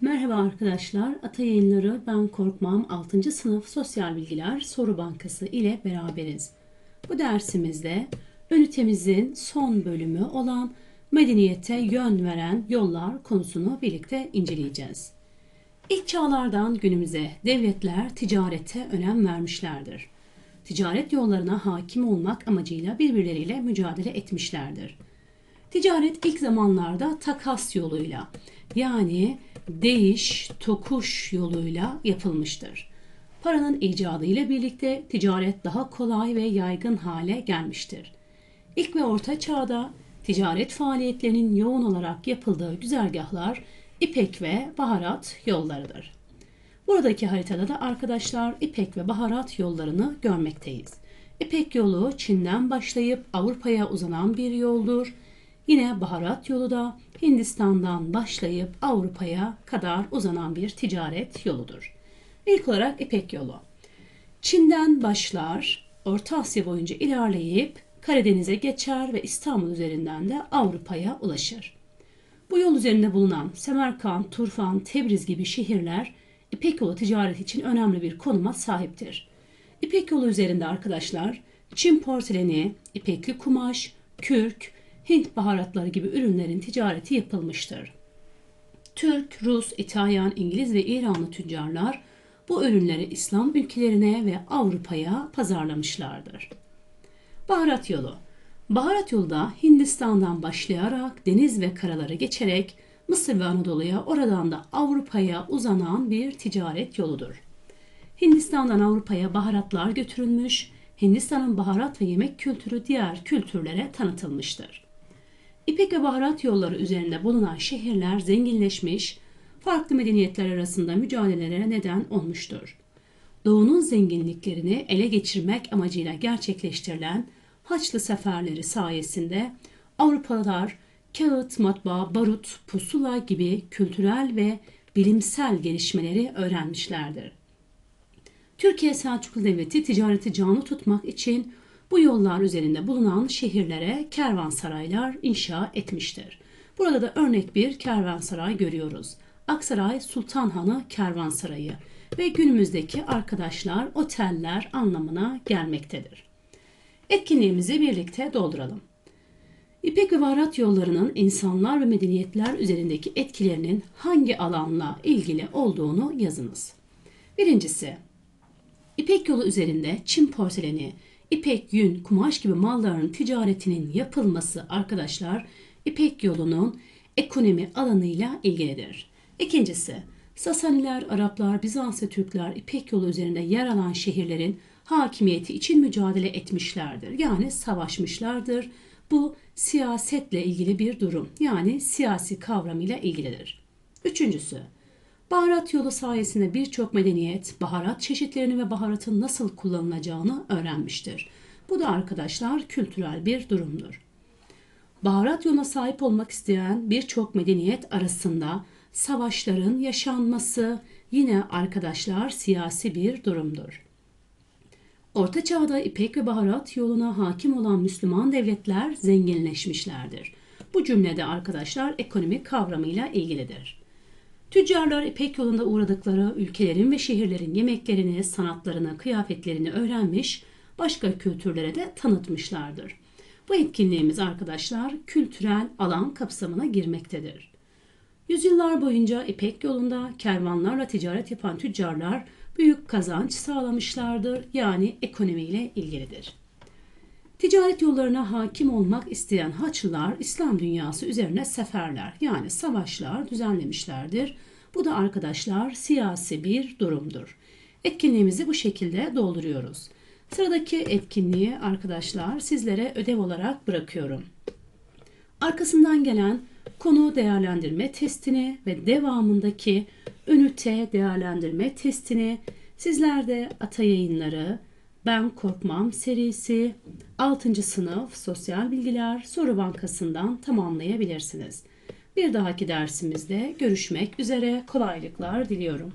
Merhaba arkadaşlar. Ata Yayınları Ben Korkmam 6. sınıf Sosyal Bilgiler Soru Bankası ile beraberiz. Bu dersimizde ünitemizin son bölümü olan medeniyete yön veren yollar konusunu birlikte inceleyeceğiz. İlk çağlardan günümüze devletler ticarete önem vermişlerdir. Ticaret yollarına hakim olmak amacıyla birbirleriyle mücadele etmişlerdir. Ticaret ilk zamanlarda takas yoluyla yani değiş, tokuş yoluyla yapılmıştır. Paranın icadı ile birlikte ticaret daha kolay ve yaygın hale gelmiştir. İlk ve orta çağda ticaret faaliyetlerinin yoğun olarak yapıldığı güzergahlar İpek ve baharat yollarıdır. Buradaki haritada da arkadaşlar İpek ve baharat yollarını görmekteyiz. İpek yolu Çin'den başlayıp Avrupa'ya uzanan bir yoldur. Yine baharat yolu da Hindistan'dan başlayıp Avrupa'ya kadar uzanan bir ticaret yoludur. İlk olarak İpek yolu. Çin'den başlar, Orta Asya boyunca ilerleyip Karadeniz'e geçer ve İstanbul üzerinden de Avrupa'ya ulaşır. Bu yol üzerinde bulunan Semerkant, Turfan, Tebriz gibi şehirler İpek yolu ticaret için önemli bir konuma sahiptir. İpek yolu üzerinde arkadaşlar Çin porseleni, ipekli kumaş, kürk, Hint baharatları gibi ürünlerin ticareti yapılmıştır. Türk, Rus, İtalyan, İngiliz ve İranlı tüccarlar bu ürünleri İslam ülkelerine ve Avrupa'ya pazarlamışlardır. Baharat yolu Baharat yolu da Hindistan'dan başlayarak deniz ve karaları geçerek Mısır ve Anadolu'ya oradan da Avrupa'ya uzanan bir ticaret yoludur. Hindistan'dan Avrupa'ya baharatlar götürülmüş, Hindistan'ın baharat ve yemek kültürü diğer kültürlere tanıtılmıştır. İpek ve baharat yolları üzerinde bulunan şehirler zenginleşmiş, farklı medeniyetler arasında mücadelelere neden olmuştur. Doğu'nun zenginliklerini ele geçirmek amacıyla gerçekleştirilen Haçlı seferleri sayesinde Avrupalılar kağıt, matbaa, barut, pusula gibi kültürel ve bilimsel gelişmeleri öğrenmişlerdir. Türkiye Selçuklu Devleti ticareti canlı tutmak için bu yollar üzerinde bulunan şehirlere kervansaraylar inşa etmiştir. Burada da örnek bir kervansaray görüyoruz. Aksaray Sultanhanı Kervansarayı ve günümüzdeki arkadaşlar oteller anlamına gelmektedir. Etkinliğimizi birlikte dolduralım. İpek ve baharat yollarının insanlar ve medeniyetler üzerindeki etkilerinin hangi alanla ilgili olduğunu yazınız. Birincisi, İpek yolu üzerinde Çin porseleni, ipek, yün, kumaş gibi malların ticaretinin yapılması arkadaşlar İpek yolunun ekonomi alanıyla ilgilidir. İkincisi, Sasaniler, Araplar, Bizans ve Türkler İpek yolu üzerinde yer alan şehirlerin hakimiyeti için mücadele etmişlerdir. Yani savaşmışlardır. Bu siyasetle ilgili bir durum. Yani siyasi kavramıyla ilgilidir. Üçüncüsü, Baharat yolu sayesinde birçok medeniyet baharat çeşitlerini ve baharatın nasıl kullanılacağını öğrenmiştir. Bu da arkadaşlar kültürel bir durumdur. Baharat yoluna sahip olmak isteyen birçok medeniyet arasında savaşların yaşanması yine arkadaşlar siyasi bir durumdur. Orta çağda ipek ve baharat yoluna hakim olan Müslüman devletler zenginleşmişlerdir. Bu cümlede arkadaşlar ekonomik kavramıyla ilgilidir. Tüccarlar İpek yolunda uğradıkları ülkelerin ve şehirlerin yemeklerini, sanatlarını, kıyafetlerini öğrenmiş, başka kültürlere de tanıtmışlardır. Bu etkinliğimiz arkadaşlar kültürel alan kapsamına girmektedir. Yüzyıllar boyunca İpek yolunda kervanlarla ticaret yapan tüccarlar büyük kazanç sağlamışlardır. Yani ekonomiyle ilgilidir. Ticaret yollarına hakim olmak isteyen Haçlılar İslam dünyası üzerine seferler yani savaşlar düzenlemişlerdir. Bu da arkadaşlar siyasi bir durumdur. Etkinliğimizi bu şekilde dolduruyoruz. Sıradaki etkinliği arkadaşlar sizlere ödev olarak bırakıyorum. Arkasından gelen konu değerlendirme testini ve devamındaki ünite değerlendirme testini sizler de Ata Yayınları Ben Korkmam serisi 6. sınıf Sosyal Bilgiler Soru Bankası'ndan tamamlayabilirsiniz. Bir dahaki dersimizde görüşmek üzere kolaylıklar diliyorum.